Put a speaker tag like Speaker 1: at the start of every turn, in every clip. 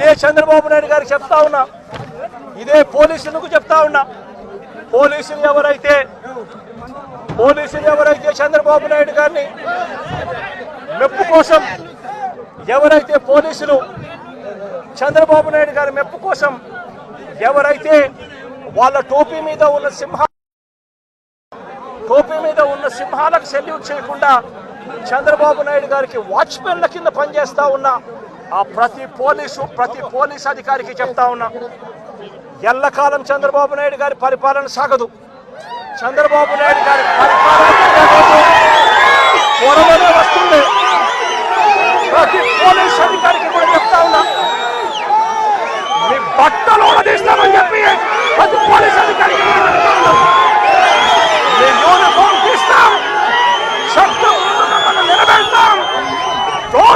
Speaker 1: ఇదే చంద్రబాబు నాయుడు గారికి చెప్తా ఉన్నా. ఇదే పోలీసులకు చెప్తా ఉన్నా? పోలీసులు ఎవరైతే పోలీసులు ఎవరైతే చంద్రబాబు నాయుడు గారిని మెప్పు కోసం ఎవరైతే పోలీసులు చంద్రబాబు నాయుడు గారి మెప్పు కోసం ఎవరైతే వాళ్ళ టోపీ మీద ఉన్న సింహ టోపీ మీద ఉన్న సింహాలకు సెల్యూట్ చేయకుండా చంద్రబాబు నాయుడు గారికి వాచ్మెన్ల కింద పనిచేస్తా ఉన్న ఆ ప్రతి పోలీసు ప్రతి పోలీస్ అధికారికి చెప్తా ఉన్నా ఎల్లకాలం చంద్రబాబు నాయుడు గారి పరిపాలన సాగదు. చంద్రబాబు నాయుడు గారి పరిపాలన త్వరలోనే వస్తుంది. ప్రతి పోలీస్ అధికారికి కూడా చెప్తా ఉన్నా మీ బట్టలు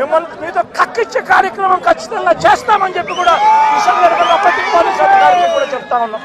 Speaker 1: మిమ్మల్ని మీతో కక్కిచ్చే కార్యక్రమం ఖచ్చితంగా చేస్తామని చెప్పి కూడా ఈ సందర్భంగా ప్రతి పోలీస్ అధికారికి కూడా చెప్తా ఉన్నాం.